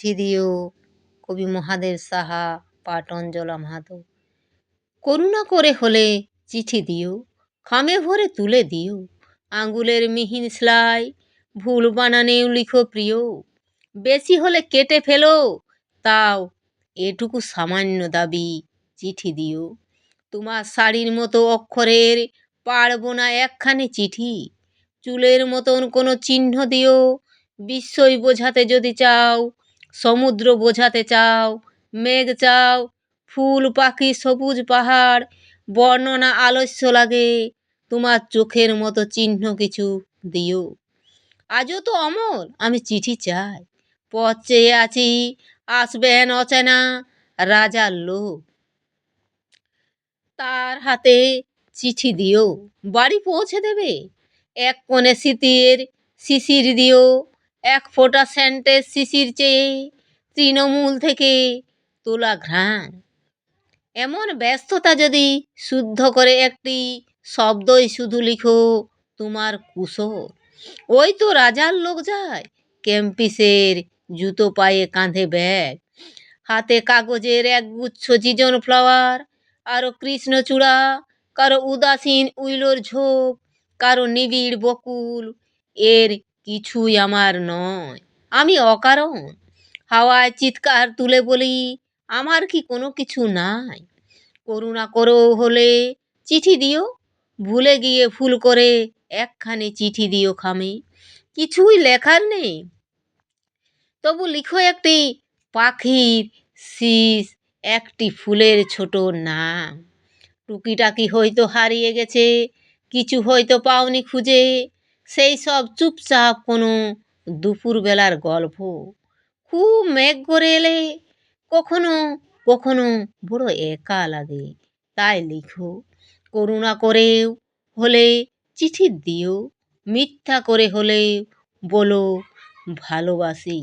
দিও কবি মহাদেব সাহা পাঠ অঞ্জলা মাহাতো। করুণা করে হলে চিঠি দিও, খামে ভরে তুলে দিও। আঙ্গুলের মিহিন সেলাই, ভুল বানানেও লিখো প্রিয়। বেশি হলে কেটে ফেলো, তাও এটুকু সামান্য দাবি, চিঠি দিও। তোমার শাড়ির মতো অক্ষরের পারব না একখানি চিঠি। চুলের মতন কোনো চিহ্ন দিও, বিস্ময় বোঝাতে যদি চাও সমুদ্র বোঝাতে চাও, মেঘ চাও, ফুল, পাখি, সবুজ পাহাড়, বর্ণনা আলস্য লাগে, তোমার চোখের মতো চিহ্ন কিছু দিও। আজও তো অমর, আমি চিঠি চাই, পথ চেয়ে আছি আসবেন অচেনা রাজার লোক। তার হাতে চিঠি দিও, বাড়ি পৌঁছে দেবে, এক কোণে শীতের শিশির দিও এক ফোঁটা স্যান্টের শিশির চেয়ে তৃণমূল থেকে তোলা ঘ্রাণ। এমন ব্যস্ততা যদি শুদ্ধ করে একটি শব্দই শুধু লিখো তোমার কুশল। ওই তো রাজার লোক যায়, ক্যাম্পিসের জুতো পায়ে কাঁধে ব্যাগ। হাতে কাগজের একগুচ্ছ জিজন ফ্লাওয়ার আরও কৃষ্ণচূড়া কারও উদাসীন উইলোর ঝোপ, কারও নিবিড় বকুল। এর কিছুই আমার নয়। আমি অকারণ। হাওয়ায় চিৎকার তুলে বলি, আমার কি কোনো কিছু নাই? করুণা করো হলে চিঠি দিও। ভুলে গিয়ে ফুল করে একখানি চিঠি দিও খামে। কিছুই লেখার নেই। তবু লিখো একটি পাখির শীষ, একটি ফুলের ছোট নাম। টুকিটাকি হয়তো হারিয়ে গেছে, কিছু হয়তো পাওনি খুঁজে। সেই সব চুপচাপ কোনো দুপুরবেলার গল্প। খুব মেঘ করে এলে কখনো কখনো বড় একা লাগে। তাই লিখো, করুণা করেও হলে চিঠি দিও, মিথ্যা করে হলে বলো, ভালোবাসি